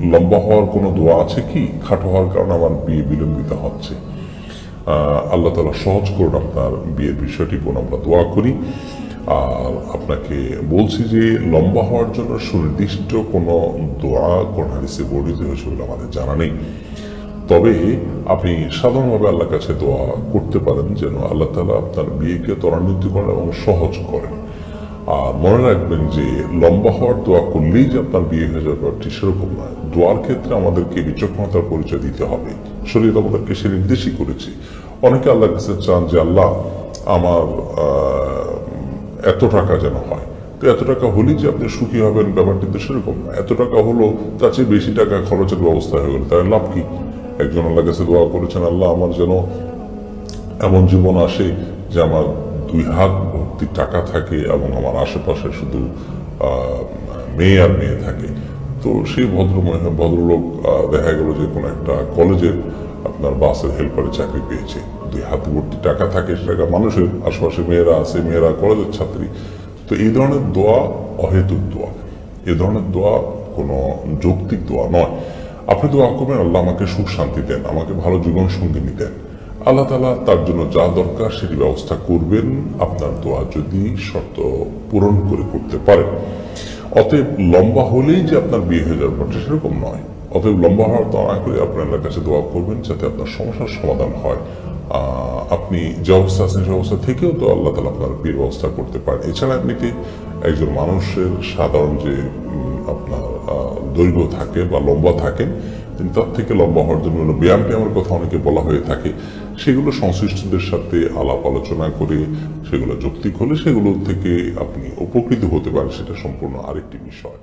লম্বা হওয়ার কোনো দোয়া আছে কি? খাটো হওয়ার কারণে আমার বিয়ে বিলম্বিত হচ্ছে। আল্লাহ তালা সহজ করুন আপনার বিয়ের বিষয়টি কোন আমরা দোয়া করি। আর আপনাকে বলছি যে, লম্বা হওয়ার জন্য সুনির্দিষ্ট কোনো দোয়া কোন হাদিসে বর্ণিত হয়েছে বলে আমাদের জানা নেই। তবে আপনি সাধারণভাবে আল্লাহর কাছে দোয়া করতে পারেন যেন আল্লাহ তালা আপনার বিয়েকে ত্বরান্বিত করেন এবং সহজ করেন। মনে রাখবেন যে লম্বা হওয়ার দোয়া করলেই যে আপনার বিয়ে হয়ে যাবে ব্যাপারটি সেরকম নয় দোয়ার ক্ষেত্রে আমাদেরকে বিচক্ষণতার পরিচয় দিতে হবে। শরীর আমাদেরকে সে নির্দেশই করেছে। অনেকে আল্লাহর কাছে চান যে, আল্লাহ, আমার এত টাকা যেন হয়। তো এত টাকা হলেই যে আপনি সুখী হবেন ব্যাপারটি তো সেরকম না। এত টাকা হলো, তার চেয়ে বেশি টাকা খরচের ব্যবস্থা হয়ে গেল। তাই লাভ কি? একজন আল্লাহ কাছে দোয়া করেছেন, আল্লাহ, আমার যেন এমন জীবন আসে যে আমার দুই হাত ভর্তি টাকা থাকে এবং আমার আশেপাশে শুধু মেয়ে আর মেয়ে থাকে। তো সেই ভদ্র ভদ্রলোক দেখা গেল যে কোনো একটা কলেজের আপনার বাসের হেল্পারে চাকরি পেয়েছে। দুই হাত ভর্তি টাকা থাকে সেটা মানুষের, আশেপাশে মেয়েরা আছে, মেয়েরা কলেজের ছাত্রী। তো এই ধরনের দোয়া অহেতুক দোয়া। এ ধরনের দোয়া কোনো যৌক্তিক দোয়া নয়। আপনি দোয়া করবেন, আল্লাহ আমাকে সুখ শান্তি দেন, আমাকে ভালো জীবন সঙ্গিনী দেন। আল্লাহ তালা তার জন্য যা দরকার সেটি ব্যবস্থা করবেন। আপনার দোয়া যদি শর্ত পূরণ করে করতে পারেন অতএব লম্বা হলেই যে আপনার বিয়ে হয়ে যাওয়ার ব্যাপারটা সেরকম নয়। অতএব লম্বা হওয়ার দোয়া করে আপনার কাছে দোয়া করবেন যাতে আপনার সমস্যার সমাধান হয়। আপনি যে অবস্থা আছেন সে অবস্থা থেকেও তো আল্লাহ তালা আপনার বিয়ের ব্যবস্থা করতে পারেন। এছাড়া এমনিতে একজন মানুষের সাধারণ যে আপনার দৈর্ঘ্য থাকে বা লম্বা থাকেন তিনি তার থেকে লম্বা হওয়ার জন্য হলো আমার কথা অনেকে বলা হয়ে থাকে। সেগুলো সংশ্লিষ্টদের সাথে আলাপ আলোচনা করে, সেগুলো যৌক্তিক হলে সেগুলো থেকে আপনি উপকৃত হতে পারেন, সেটা সম্পূর্ণ আরেকটি বিষয়।